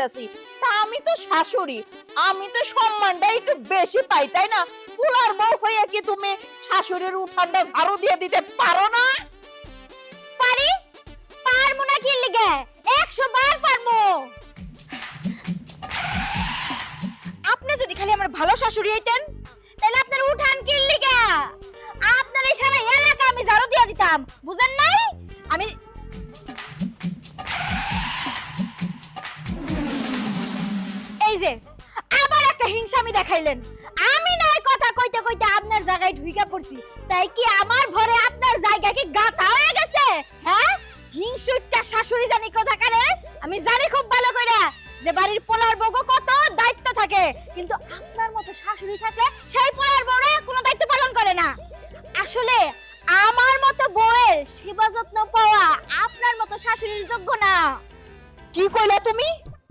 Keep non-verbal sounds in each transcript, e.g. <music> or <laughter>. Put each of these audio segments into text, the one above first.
ঝাড়ু তা আমি তো শাশুড়ি। আমি তো সম্মানটা একটু বেশি পাই, তাই না? পুলার বউ হয়ে কি তুমি শাশুড়ির উঠানটা ঝাড়ু দিয়ে দিতে পারো না? পারি? পারমু না কি লেগে? একশো বার পারমু আপনি যদি খালি আমার ভালো শাশুড়ি হইতেন, তাহলে আপনার উঠান কি লেগে? আপনার এই সারা এলাকা আমি ঝাড়ু দিয়ে দিতাম, বুঝেন নাই? আমি যে আবার একটা হিংসামি দেখাইলেন। আমি নয় কথা কইতে কইতে আপনার জায়গায় ঢুইকা পড়ছি। তাই কি আমার ভরে আপনার জায়গা কি গাথা হয়ে গেছে? হ্যাঁ? হিংসুটটা শাশুড়ি জানি কথা কানে আমি জানি খুব ভালো কইরা যে বাড়ির পোলার বউকে কত দায়িত্ব থাকে। কিন্তু আপনার মতো শাশুড়ি থাকলে সেই পোলার বউরা কোনো দায়িত্ব পালন করে না। আসলে আমার মতো বউয়ের সেবা যত্ন পাওয়া আপনার মতো শাশুড়ির যোগ্য না। কি কইলা তুমি?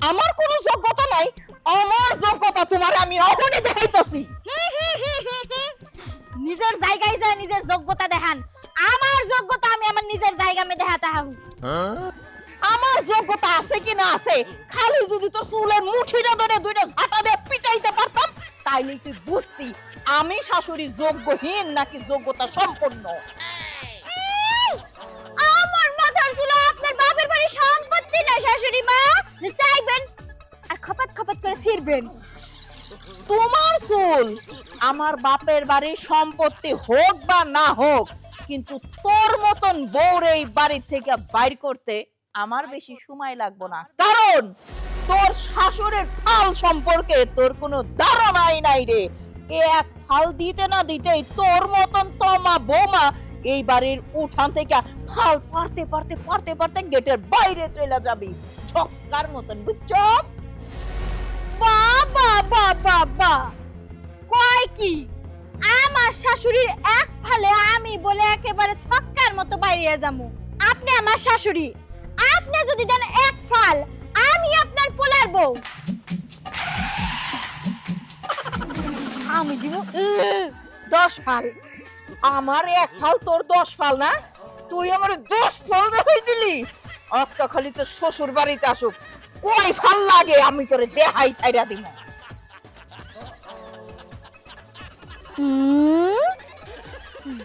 আমার কোনো যোগ্যতা নাই। আমার যোগ্যতা তোমার আমি অবনে দেখাইতাছি। <laughs> নিজের জায়গায় যায় নিজের যোগ্যতা দেখান। আমার যোগ্যতা আমি আমার নিজের জায়গা মে দেখাতে হাউ আমার যোগ্যতা আছে কি না আছে খালি যদি তোর চুলের মুঠিটা ধরে দুইটা ঝাঁটা দিয়ে পিটাইতে পারতাম তাইলে তুই বুঝতি আমি শাশুড়ি যোগ্যহীন নাকি যোগ্যতা সম্পন্ন? আমার মাথার চুল আপনার বাপের বাড়ি সম্পত্তি না শাশুড়ি মা। চাইবেন করে ছিড়বেন। তোমার চুল, আমার বাপের বাড়ির সম্পত্তি হোক বা না হোক, কিন্তু তোর মতন বউর এই বাড়ি থেকে বাইর করতে আমার বেশি সময় লাগবে না। কারণ তোর শাশুড়ের ফাল সম্পর্কে তোর কোনো ধারণাই নাই রে। এ এক ফাল দিতে না দিতেই তোর মতন তোমা বৌমা এই বাড়ির উঠান থেকে ফাল পারতে পারতে পারতে পারতে গেটের বাইরে চলে যাবি। ছক্কার মতন, বুঝছ? বাবা বাবা বা কয় কি? আমার শাশুড়ির এক ফালে আমি বলে একেবারে ছক্কার মতো বাইরে যামু আপনি আমার শাশুড়ি। আপনি যদি দেন এক ফাল, আমি আপনার পোলার বউ। আমি দিব দশ ফাল। আমার এক ফাল, তোর দশ ফাল না? তুই আমার দশ ফাল দেখাই দিলি। আজকা খালি তোর শ্বশুর বাড়িতে আসুক। কয় ফাল লাগে আমি তোরে দেহাই ছাইরা দিব।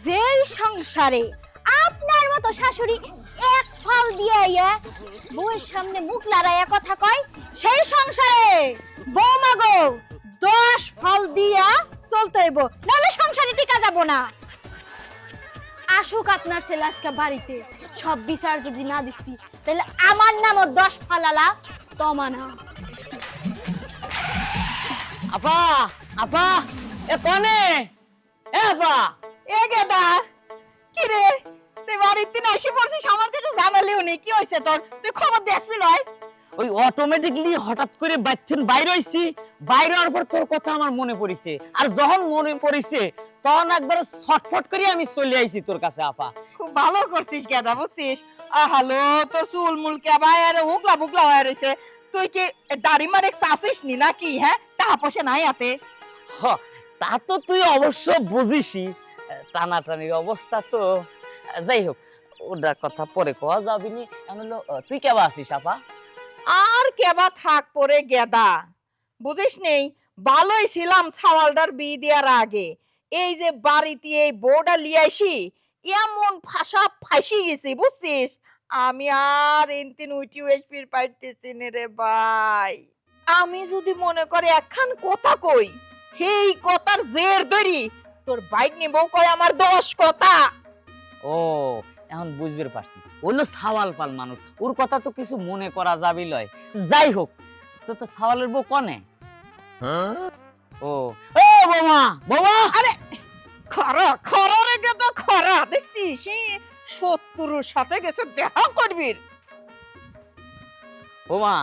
যেই সংসারে আপনার মতো শাশুড়ি এক ফল দিয়ে বউয়ের সামনে মুখ লড়াইয়া কথা কয়, সেই সংসারে বৌমা গো, দশ ফল দিয়া চলতে হইব, নাহলে সংসারে টিকা যাব না। আসুক আপনার ছেলে আজকে বাড়িতে, সব বিচার যদি না দিচ্ছি তাহলে আমার নামও দশ ফালালা তমানা আপা আপা! এ কনে? এ আপা এ গেদা কি রে তুই বাড়িতে না এসে পড়ছিস? আমার তো জানালিও নেই। কি হয়েছে তোর? তুই খবর দিসবি নয় ওই অটোমেটিকলি হঠাৎ করে বাইচ্ছেন বাইরে হইছি। বাইরে হওয়ার পর তোর কথা আমার মনে পড়িছে। আর যখন মনে পড়িছে তখন একবার ছটফট করে আমি চলে আইছি তোর কাছে আপা। খুব ভালো করছিস গেদা বুঝছিস? আহালো তোর চুল মুল কে বাইরে উকলা বুকলা হয়ে রয়েছে তুই কি দাড়ি মারে চাষিস নি নাকি হ্যাঁ? টাকা পয়সা নাই হাতে? হ তা তো তুই অবশ্য বুঝিসই। টানাটানির অবস্থা তো। যাই হোক ওটার কথা পরে কোয়া যাবি তুই কেবা আছিস, আপা? আর কেবা থাক পরে গেদা। বুঝিস নেই, ভালোই ছিলাম ছাওয়ালটার বি দেওয়ার আগে। এই যে বাড়িতে এই বউটা লিয়াইছি এমন ফাঁসা ফাঁসি গেছি, বুঝছিস? আমি আর এনতিন উইটি উইসপির পাইতেছি রে ভাই। আমি যদি মনে করে একখান কথা কই সেই কথার জের ধরি। তোর বাইক নিবো কয় আমার দশ কথা? ও এখন বুঝবে পারছি। হলো সাওয়াল পাল মানুষ ওর কথা তো কিছু মনে করা যাবি লয়। যাই হোক তো তো সাওয়ালের বউ কনে? ও ও বোমা বোমা! আরে খরা খরা রে গেদা খরা দেখছিস সে শত্রুর সাথে গেছে দেখা করবি বোমা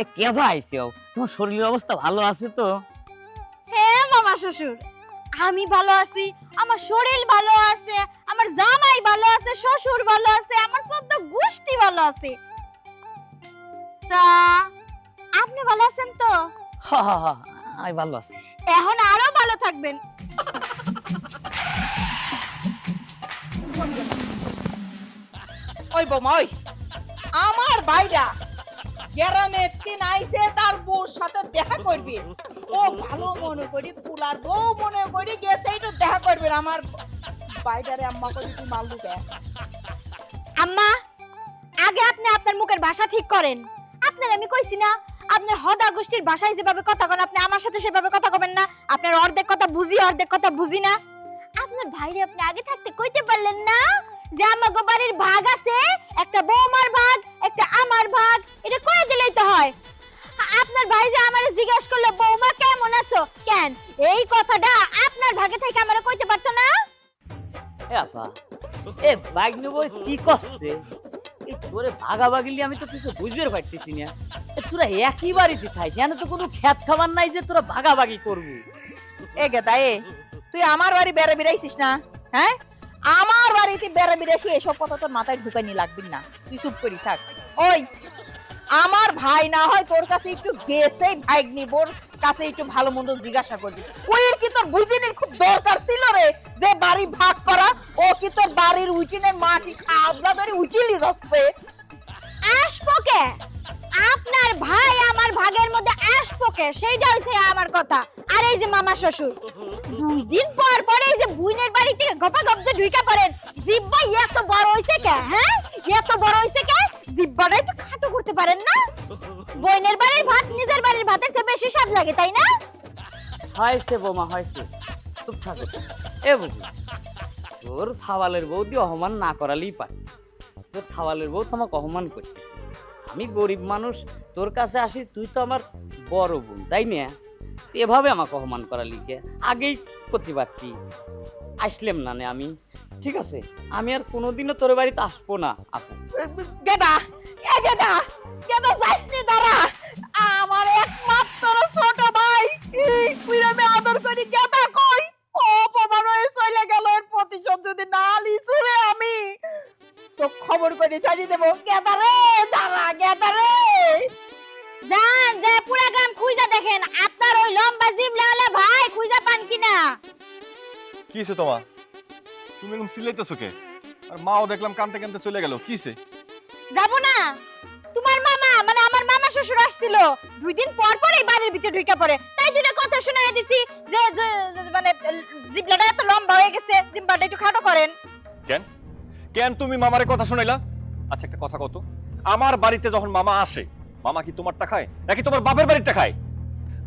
এ কেবা আইসিও তোমার শরীরের অবস্থা ভালো আছে তো? হ্যাঁ শ্বশুর। আমি ভালো আছি আমার শরীর ভালো আছে আমার জামাই ভালো আছে শ্বশুর ভালো আছে আমার চোদ্দ গোষ্ঠী ভালো আছে। তা আপনি ভালো আছেন তো? আমি ভালো আছি। এখন আরও ভালো থাকবেন। ওই বোমা ওই। আমার ভাইরা গ্রামে তিন আইছে তার বউর সাথে দেখা করবে। ও ভালো মনে করি পুলার বউ মনে করি গেছে একটু দেখা করবে আমার বাইটারে আম্মা করি তুই মাল আম্মা, আগে আপনি আপনার মুখের ভাষা ঠিক করেন। আপনার আমি কইছি না, আপনার হদা গোষ্ঠীর ভাষায় যেভাবে কথা কন, আপনি আমার সাথে সেভাবে কথা কবেন না। আপনার অর্ধেক কথা বুঝি, অর্ধেক কথা বুঝি না। আপনার ভাইরে আপনি আগে থাকতে কইতে পারলেন না যে আমাগো বাড়ির ভাগ আছে, একটা বৌমার ভাগ, একটা আমার ভাগ। এটা কয়ে দিলেই তো হয়। আপনার ভাই যে আমারে জিজ্ঞেস করল বৌমা কেমন আছো? কেন? এই কথাটা আপনার ভাগে থেকে আমারে কইতে পারতো না? এ আপা এ বাইক নেব কি করছে? এই তোরে ভাগাভাগিলি আমি তো কিছু বুঝতে পারতেছি না। এ তোরা একই বাড়িতে থাইস এখানে তো কোনো খ্যাত খাবার নাই যে তোরা ভাগাভাগি করবি। এ গেদা এ তুই আমার বাড়ি বেড়ে বেড়াইছিস না? হ্যাঁ? আমার বাড়িতে বেড়ে বেড়াইছি এসব কথা তোর মাথায় ঢুকানি লাগবি না। তুই চুপ করি থাক। ওই আমার ভাই না হয় তোর কাছে একটু গেছে ভাই বোর কাছে একটু ভালো মন্দ জিজ্ঞাসা করবি। ওই কি তোর বুঝিনির খুব দরকার ছিল রে, যে বাড়ি ভাগ করা, ও কি তোর বাড়ির উচিনের মাটি খাওয়া ধরে উচিলি যাচ্ছে? আসব কে? আপনার ভাই আমার ভাগের মধ্যে আসব কে সেইটা হইছে আমার কথা। আর এই যে মামা শ্বশুর, দুই দিন পর পর এই যে বুইনের বাড়ি থেকে গপা গপ যে ঢুইকা পড়েন, জিব্বা এত বড় হইছে কে হ্যাঁ? এত বড় হইছে কে? জিব্বাটা একটু খাটো করতে পারেন না? বইনের বাড়ির ভাত, নিজের বাড়ির ভাতের চেয়ে বেশি স্বাদ লাগে, তাই না? হয়েছে বোমা, হয়েছে। চুপ থাকো। এ বুঝি, তোর সাওয়ালের বউ দিয়ে অপমান না করালেই পারে। তোর সাওয়ালের বউ তো আমাকে অপমান করতেছে আমি গরিব মানুষ, তোর কাছে আসি, তুই তো আমার বড় বোন, তাই না? এভাবে আমাকে অপমান করালি লিখে। আগেই করতে পারতি আসলাম না আমি। ঠিক আছে, আমি আর কোনোদিনও তোর বাড়িতে আসব না, আপু। আদর করি অপমান হয়ে চলে গেল আমি। তো খবর করে ছাড়িয়ে দেবো গেদা রে দাঁড়া গেদা রে! যান যে পুরা গ্রাম খুঁজা দেখেন আপনার ওই লম্বা জিবলা ভাই খুঁজা পান কিনা? কি হয়েছে তোমার? তুমি এরকম চিল্লাইতেছো কে? আর মাও দেখলাম কানতে কানতে চলে গেল কি হয়েছে যাব না। তোমার মামা মানে আমার মামা শ্বশুর আসছিল। দুই দিন পর পর এই বাড়ির ভিতরে ঢুকে পড়ে। তাই দুটো কথা শোনায় দিছি যে যে- যে- মানে জিবলাটা এত লম্বা হয়ে গেছে জিব্বাটা একটু খাটো করেন। কেন? কেন তুমি মামারে কথা শোনাইলা? আচ্ছা একটা কথা কত আমার বাড়িতে যখন মামা আসে, মামা কি তোমারটা খায়? নাকি তোমার বাপের বাড়িরটা খায়?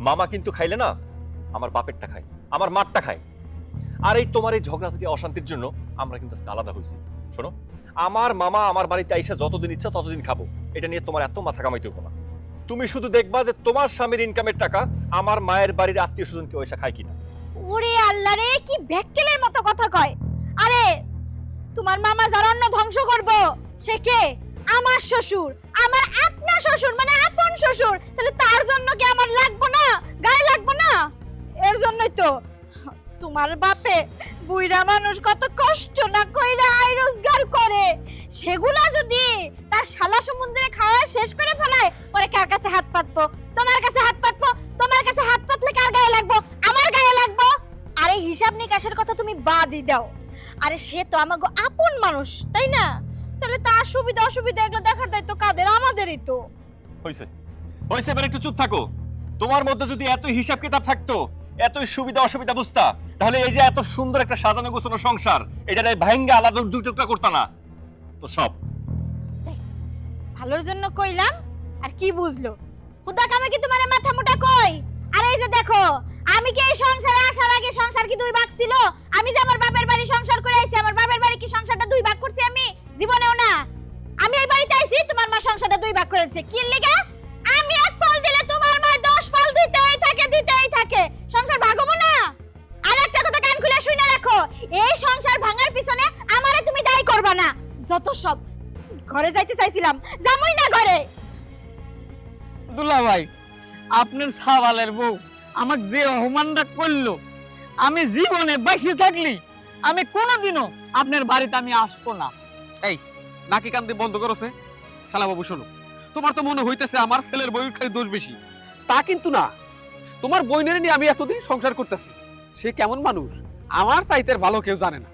মামা কিন্তু খাইলে না, আমার বাপেরটা খায়, আমার মারটা খায়। আর এই তোমার এই ঝগড়াঝাটি অশান্তির জন্য আমরা কিন্তু আলাদা হয়েছি। শোনো, আমার মামা আমার বাড়িতে আইসা যতদিন ইচ্ছা ততদিন খাব। এটা নিয়ে তোমার এত মাথা কামাইতে হব না। তুমি শুধু দেখবা যে তোমার স্বামীর ইনকামের টাকা আমার মায়ের বাড়ির আত্মীয় স্বজন কেউ এসে খায় কিনা। ওরে আল্লাহ রে, কি ব্যাককেলের মতো কথা কয়। আরে তোমার মামা যার ধ্বংস করব, সে কে? আমার শ্বশুর, আমার আপনা শ্বশুর মানে আপন শ্বশুর। তাহলে তার জন্য কি আমার লাগবো না? গায়ে লাগবো না? এর জন্যই তো তোমার বাপে বুইরা মানুষ কত কষ্ট না কইরা আয় রোজগার করে। সেগুলা যদি তার শালা সমুদ্রে খাওয়া শেষ করে ফেলায়, পরে কার কাছে হাত পাতবো? তোমার কাছে হাত পাতবো? তোমার কাছে হাত পাতলে কার গায়ে লাগবো? আমার গায়ে লাগবো? আরে হিসাব নিকাশের কথা তুমি বাদই দাও। আরে সে তো আমাগো আপন মানুষ তাই না? তাহলে তার সুবিধা অসুবিধা এগুলো দেখার দায়িত্ব কাদের? আমাদেরই তো। হয়েছে হয়েছে এবার একটু চুপ থাকো। তোমার মধ্যে যদি এত হিসাব কিতাব থাকতো এতই সুবিধা অসুবিধা বুঝতা তাহলে এই যে এত সুন্দর একটা সাজানো গোছানো সংসার এটা ভাঙ্গা আলাদা দুই টুকরা করতা না। তো সব। ভালোর জন্য কইলাম আর কি বুঝলো? খুদা কামে কি তোমার মাথা মোটা কই? আরে এই যে দেখো আমি কি এই সংসারে আসার আগে সংসার কি দুই ভাগ ছিল? আমি যে করেছে কি লিগা? আমি এক ফল দিলে তোমার মা দশ ফল দিতেই থাকে দিতেই থাকে। সংসার ভাগবো না? আর একটা কথা কান খুলে শুনে রাখো। এই সংসার ভাঙার পিছনে আমারে তুমি দায়ী করবা না। যত সব ঘরে যাইতে চাইছিলাম যামই না ঘরে। দুলা ভাই আপনার সাওয়ালের বউ আমাকে যে অপমানটা করল আমি জীবনে বেঁচে থাকলি আমি কোনোদিনও আপনার বাড়িতে আমি আসব না। এই নাকি কান্দি বন্ধ করছে শালা বাবু শোনো। তোমার তো মনে হইতেছে আমার ছেলের বউয়ের খালি দোষ বেশি। তা কিন্তু না। তোমার বইনের নিয়ে আমি এতদিন সংসার করতেছি। সে কেমন মানুষ? আমার চাইতে ভালো কেউ জানে না।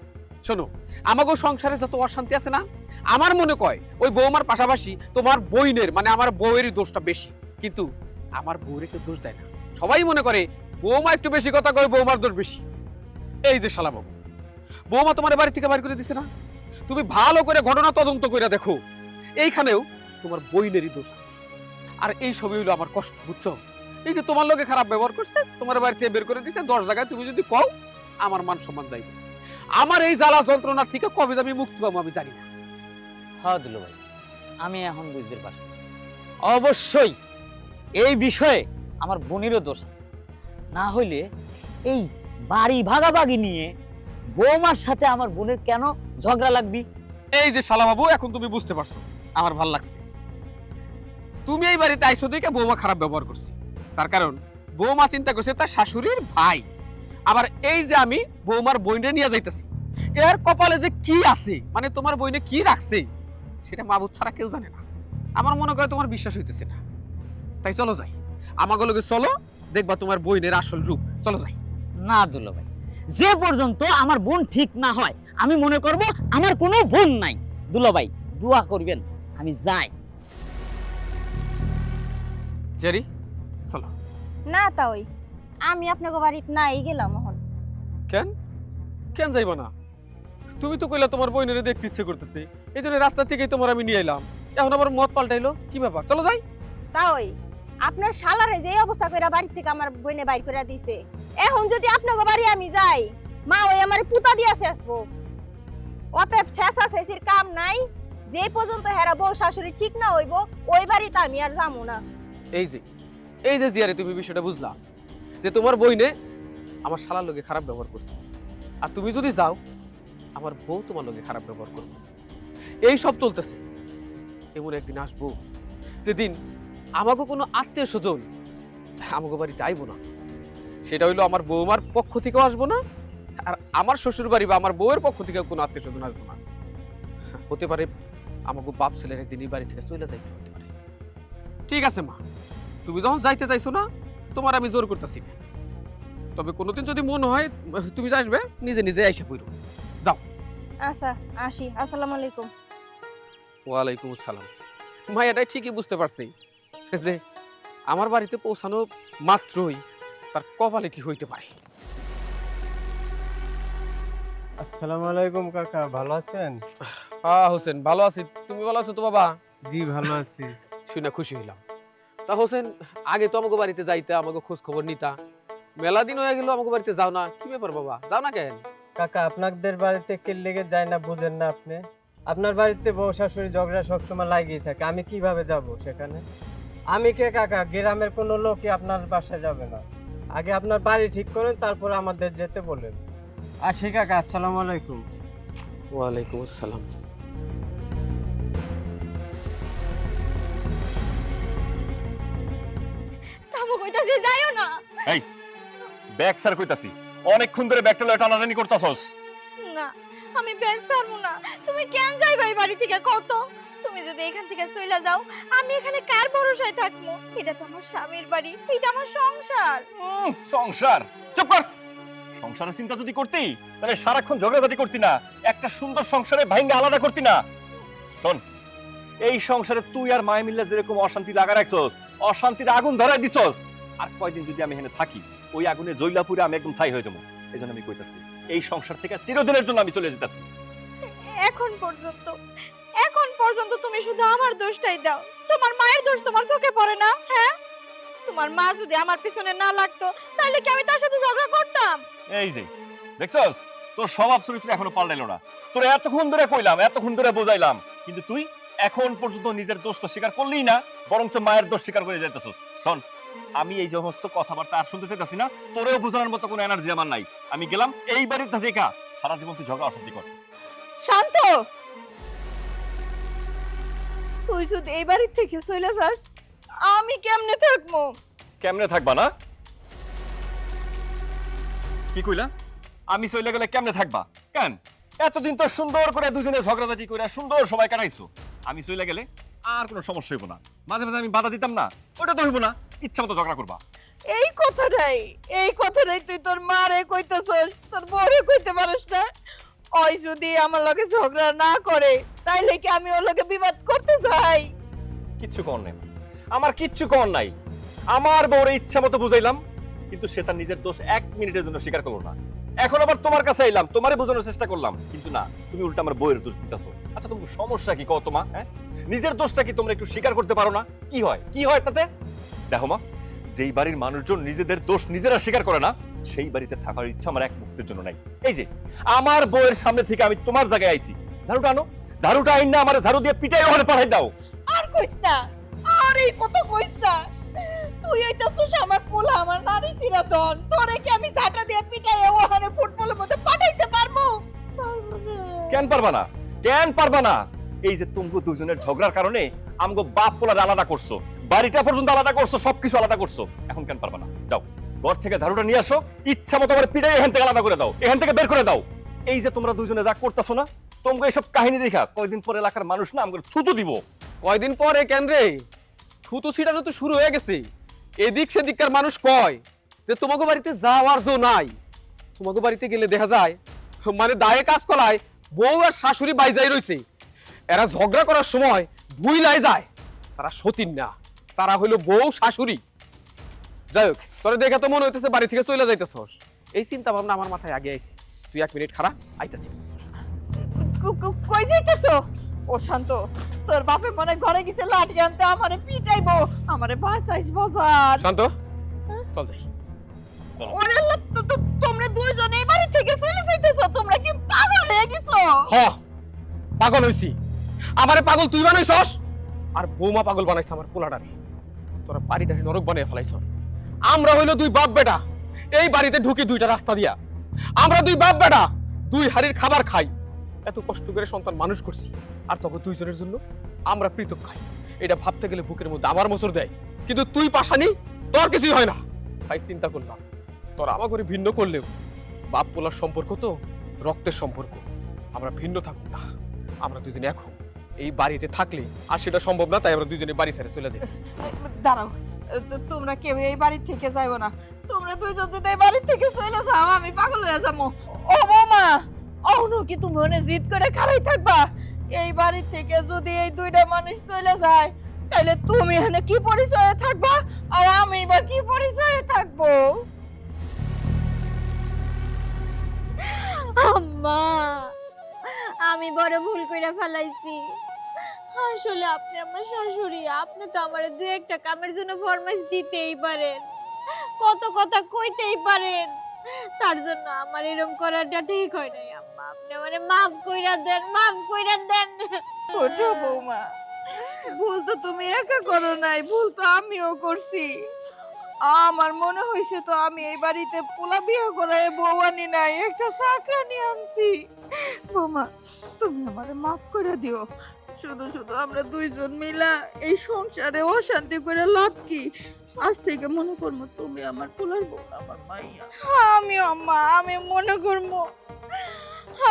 শোনো আমাকে সংসারে যত অশান্তি আছে না, আমার মনে কয়, ওই বৌমার পাশাপাশি তোমার বইনের মানে আমার বউয়েরই দোষটা বেশি। কিন্তু আমার বউরে কেউ দোষ দেয় না। সবাই মনে করে, বৌমা একটু বেশি কথা কয়, বৌমার দোষ বেশি। এই যে শালা বাবু বৌমা তোমার বাড়ি থেকে বাইর করে দিছে না? তুমি ভালো করে ঘটনা তদন্ত করে দেখো। এইখানেও তোমার বইনেরই দোষ আছে। আর এই সবই হলো আমার কষ্ট বুঝছ? এই যে তোমার লোকে খারাপ ব্যবহার করছে তোমার বাড়ি থেকে বের করে দিছে দশ জায়গায় তুমি যদি কও আমার মান সম্মান যাইবে। আমার এই জ্বালা যন্ত্রণা থেকে কবে আমি মুক্তি পাবো আমি জানি না। হ্যাঁ দুলো ভাই আমি এখন বুঝতে পারছি। অবশ্যই এই বিষয়ে আমার বোনেরও দোষ আছে। না হইলে এই বাড়ি ভাগাভাগি নিয়ে বৌমার সাথে আমার বোনের কেন ঝগড়া লাগবি? এই যে শালা বাবু এখন তুমি বুঝতে পারছ। আমার ভালো লাগছে। তুমি এই বাড়িতে আইসো দেখে বৌমা খারাপ ব্যবহার করছে। তার কারণ, বৌমা চিন্তা করছে তার শাশুড়ির ভাই। আবার এই যে আমি বৌমার বইনে নিয়ে যাইতেছি, এর কপালে যে কি আছে? মানে তোমার বইনে কি রাখছে? সেটা মাবুদ ছাড়া কেউ জানে না। আমার মনে করে তোমার বিশ্বাস হইতেছে না। তাই চলো যাই। আমাকে লগে চলো, দেখবা তোমার বইনের আসল রূপ। চলো যাই। না দুলো ভাই, যে পর্যন্ত আমার বোন ঠিক না হয়, আমি মনে করব আমার কোনো বোন নাই। দুলো ভাই, দোয়া করবেন, আমি যাই। জেরি চলো। না তাই আমি আপনাকে বাড়িতে নাই গেলাম এখন। কেন? কেন যাইবা না? তুমি তো কইলা তোমার বইনের দেখতে ইচ্ছে করতেছে এই জন্য রাস্তা থেকেই তোমার আমি নিয়ে এলাম। এখন আবার মত পাল্টাইলো কি ব্যাপার? চলো যাই। তাই আপনার শালারে যে অবস্থা কইরা বাড়ি থেকে আমার বইনে বাইর করে দিছে এখন যদি আপনাকে বাড়ি আমি যাই মা ওই আমার পুতা দিয়া শেষবো। অতএব শেষা শেষির কাম নাই যে পর্যন্ত হেরা বউ শাশুড়ি ঠিক না হইব ওই বাড়িতে আমি আর যাব না। এই যে এই যে জিয়ারে তুমি বিষয়টা বুঝলা, যে তোমার বইনে আমার শালার লোকে খারাপ ব্যবহার করছে। আর তুমি যদি যাও, আমার বউ তোমার লোকে খারাপ ব্যবহার করবে। এই সব চলতেছে। এমন একদিন আসব, যেদিন আমাকে কোনো আত্মীয় স্বজন আমাকে বাড়িতে আইবো না। সেটা হইল আমার বৌমার পক্ষ থেকেও আসব না, আর আমার শ্বশুর বাড়ি বা আমার বউয়ের পক্ষ থেকেও কোনো আত্মীয় স্বজন আসব না। হতে পারে আমাকে বাপ ছেলের একদিন এই বাড়ি থেকে চলে যাইতে ঠিক আছে মা। তুমি যখন যাইতে চাইছো না তোমার আমি জোর করতেছি। না তবে কোনোদিন যদি মন হয় তুমি আসবে নিজে নিজে আইসা পড়ো। যাও। আচ্ছা আসি। আসসালামু আলাইকুম। ওয়ালাইকুম আসসালাম। ভাই এটাই ঠিকই বুঝতে পারছি যে আমার বাড়িতে পৌঁছানো মাত্রই তার কপালে কি হইতে পারে। আসসালামু আলাইকুম কাকা। ভালো আছেন? হ্যাঁ হোসেন ভালো আছি। তুমি ভালো আছো তো বাবা? জি ভালো আছি। শুনে খুশি হইলাম। তা হোসেন আগে তো আমাকে বাড়িতে যাইতে আমাকে খোঁজ খবর নিতা। মেলা দিন হয়ে গেল আমাকে বাড়িতে যাও না। কি ব্যাপার বাবা? যাও না কেন? কাকা আপনাদের বাড়িতে কে লেগে যায় না বুঝেন না আপনি? আপনার বাড়িতে বউ শাশুড়ি ঝগড়া সবসময় লাগিয়ে থাকে। আমি কীভাবে যাব সেখানে? আমি কে কাকা? গ্রামের কোনো লোকই আপনার বাসায় যাবে না। আগে আপনার বাড়ি ঠিক করেন তারপর আমাদের যেতে বলেন। আসি কাকা আসসালামু আলাইকুম। ওয়ালাইকুম আসসালাম। তামো কইতাছি যাইও না। ব্যাগ স্যার কইতাছি অনেকক্ষণ ধরে ব্যাগটা লয়ে টানাটানি করতাছস। না আমি ব্যাগ ছাড়বো না। তুমি কেন যাইবা এই বাড়ি থেকে কত তুমি যদি এখান থেকে চলে যাও আমি এখানে কার ভরসায় থাকব? এটা তো আমার স্বামীর বাড়ি এটা আমার সংসার। সংসার। চুপ কর। সংসারের চিন্তা যদি করতি তাহলে সারাক্ষণ ঝগড়াঝাটি করতি না একটা সুন্দর সংসারে ভাঙ্গে আলাদা করতি না। শোন এই সংসারে তুই আর মায় মিল্লা যেরকম অশান্তি লাগা রাখছস অশান্তির আগুন ধরাই দিছস। আর কয়দিন যদি আমি এখানে থাকি ওই আগুনে জৈলাপুরে আমি একদম ছাই হয়ে যাব। এই জন্য আমি কইতাছি এই সংসার থেকে চিরদিনের জন্য আমি চলে যেতেছি। এখন পর্যন্ত এখন পর্যন্ত তুমি শুধু আমার দোষটাই দাও। তোমার মায়ের দোষ তোমার চোখে পড়ে না হ্যাঁ? তোমার মা যদি আমার পিছনে না লাগতো তাহলে কি আমি তার সাথে ঝগড়া করতাম? এই যে দেখছস? তোর স্বভাব চরিত্র এখনও পাল্টাইলো না। তোর এতক্ষণ ধরে কইলাম এতক্ষণ ধরে বোঝাইলাম। কিন্তু তুই এখন পর্যন্ত নিজের দোষ তো স্বীকার করলি না বরঞ্চ মায়ের দোষ স্বীকার করে যাইতেছস। শোন আমি এই সমস্ত কথাবার্তা আর শুনতে চাইতাছি না তোরেও বোঝানোর মতো কোনো এনার্জি আমার নাই। আমি গেলাম এই বাড়ির থেকে সারা জীবন তুই ঝগড়া অশান্তি কর। শান্ত! তুই যদি এই বাড়ির থেকে চলে যাস আমি কেমনে থাকব? কেমনে থাকবা না? কি কইলা? আমি চলে গেলে কেমনে থাকবা? কেন? এতদিন তো সুন্দর করে দুজনে ঝগড়াঝাটি করে সুন্দর সময় কাটাইছো। আমি চলে গেলে আর কোনো সমস্যা হইব না। মাঝে মাঝে আমি বাধা দিতাম না ওটা তো হইব না। ইচ্ছা মতো ঝগড়া করবা। এই কথাটাই এই কথাটাই তুই তোর মারে কইতেছস তোর বউরে কইতে পারিস না। ওই যদি আমার লগে ঝগড়া না করে তাইলে কি আমি ওর লগে বিবাদ করতে চাই কিচ্ছু কর নাই। আমার কিচ্ছু কর নাই। আমার বউরে ইচ্ছা মতো বুঝাইলাম কিন্তু সে তার নিজের দোষ এক মিনিটের জন্য স্বীকার করল না। এখন আবার তোমার কাছে এলাম তোমারে বোঝানোর চেষ্টা করলাম। কিন্তু না, তুমি উল্টা আমার বউয়ের দোষ দিতেছো। আচ্ছা তোমার সমস্যা কি কত মা হ্যাঁ? নিজের দোষটা কি তোমরা একটু স্বীকার করতে পারো না? কি হয়? কি হয় তাতে? দেখো মা, যেই বাড়ির মানুষজন নিজেদের দোষ নিজেরা স্বীকার করে না, সেই বাড়িতে থাকার ইচ্ছা আমার এক মুহূর্তের জন্য নাই। এই যে, আমার বউয়ের সামনে থেকে আমি তোমার জায়গায় আইছি। ঝাড়ুটা আনো ঝাড়ুটা আইন না, আমার ঝাড়ু দিয়ে পিটাই ওখানে পাঠাই দাও। আর কইস না, আর এই কথা কইস না। তুই আমার পোলা আমার নারী চিরাতন। তোরে কি আমি ঝাঁটা দিয়ে পিটাই ওখানে ফুটবলের মধ্যে পাঠাইতে পারব? কেন পারবা না? কেন পারবা না? এই যে তুমি দুজনের ঝগড়ার কারণে আমগো বাপ পোলার আলাদা করছ বাড়িটা পর্যন্ত আলাদা করছ সবকিছু আলাদা করছ। এখন কেন পারবা না? যাও ঘর থেকে ঝাড়ুটা নিয়ে আসো ইচ্ছা মতো আমার পিটাই এখান থেকে আলাদা করে দাও এখান থেকে বের করে দাও। এই যে তোমরা দুজনে যা করতেছো না তোমাকে এইসব কাহিনী দেখা কয়দিন পর এলাকার মানুষ না আমাকে থুতু দিব। কয়দিন পরে কেন রে? থুতু ছিটানো তো শুরু হয়ে গেছে। এদিক সেদিককার মানুষ কয় যে তোমাকে বাড়িতে যাওয়ার জো নাই। তোমাকে বাড়িতে গেলে দেখা যায় মানে দায়ে কাজ করায় বউ আর শাশুড়ি বাইজাই রইছে। এরা ঝগড়া করার সময় ভুইলাই যায়। তারা সতীন না, তারা হইল বউ, শাশুড়ি। যাই হোক তোরে দেখে তো মনে হইতেছে বাড়ি থেকে চলে যাইতেছস। এই চিন্তা ভাবনা আমার মাথায় আগে আইছে। তুই এক মিনিট খারাপ আইতাছি। কই যাইতেছো? ও শান্ত তোর বাপে মনে হয় ঘরে গেছে লাঠি আনতে আমারে পিটাইবো আমারে বাঁচাইস বাজার। শান্ত চল যাই। ওরে আল্লাহ, তোমরা দুইজন এই বাড়ি থেকে চলে যাইতেছো তোমরা কি পাগল হয়ে গেছো? হ পাগল হইছি। আমারে পাগল তুই বানাইছস? আর বৌমা পাগল বানাইছ আমার পোলাটারে। তোরা বাড়িটাকে নরক বানিয়ে ফেলাইছ। আমরা হইল দুই বাপ বেটা। এই বাড়িতে ঢুকি দুইটা রাস্তা দিয়া। আমরা দুই বাপ বেটা দুই হাড়ির খাবার খাই। এত কষ্ট করে সন্তান মানুষ করছি। আর তখন দুইজনের জন্য আমরা পৃথক খাই। এটা ভাবতে গেলে বুকের মধ্যে আমার মোচড় দেয়। কিন্তু তুই পাশানি, তোর কিছুই হয় না। তাই চিন্তা করলাম তোর আমা করে ভিন্ন করলেও বাপ পোলার সম্পর্ক তো রক্তের সম্পর্ক। আমরা ভিন্ন থাকুক না। আমরা দুজনে এখন এই বাড়িতে থাকলে আর সেটা সম্ভব না, তাই আমরা দুজনে বাড়ি ছেড়ে চলে যাই। দাঁড়াও। তোমরা কেউ এই বাড়ি থেকে যাইবো না। তোমরা দুইজন যদি এই বাড়ি থেকে চলে যাও, আমি পাগল হয়ে যাব। ও বৌমা, অহনো কি তুমি মনে জিদ করে খারাই থাকবা? এই বাড়ি থেকে যদি এই দুইটা মানুষ চলে যায়, তাহলে তুমি এখানে কি পরিচয়ে থাকবা? আর আমি বা কি পরিচয়ে থাকব? আম্মা, আমি বড় ভুল কইরা ফেলাইছি। আসলে আপনি আমার শাশুড়ি, আপনি তো আমার দু একটা কামের জন্য ফরমাইশ দিতেই পারেন। কত কথা কইতেই পারেন। তার জন্য আমার এরকম করাটা ঠিক হয় আম্মা আপনি আমারে মাফ কইরা দেন মাফ কইরা দেন। ওঠো বৌমা। ভুল তো তুমি একা করো নাই ভুল তো আমিও করছি। আমার মনে হয়েছে তো আমি এই বাড়িতে পোলা বিয়ে করে বউ আনি নাই একটা চাকরানি আনছি। বৌমা তুমি আমারে মাফ করে দিও। শুধু শুধু আমরা দুইজন মিলা এই সংসারে অশান্তি করে লাভ কি? আজ থেকে মনে করব তুমি আমার পোলার বউ আমার মাইয়া। আমি আম্মা আমি মনে করব।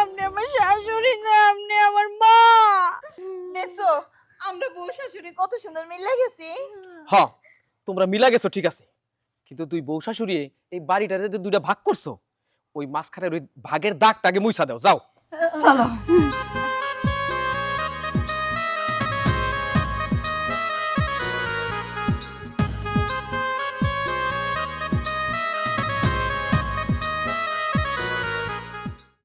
আপনি আমার শাশুড়ি না আপনি আমার মা। দেখছ আমরা বউ শাশুড়ি কত সুন্দর মিলে গেছি। হ তোমরা মিলা গেছো ঠিক আছে। কিন্তু তুই বউ শাশুড়ি এই বাড়িটা যে দুইটা ভাগ করছ ওই মাঝখানের ওই ভাগের দাগটাকে মুইসা দাও যাও। চলো।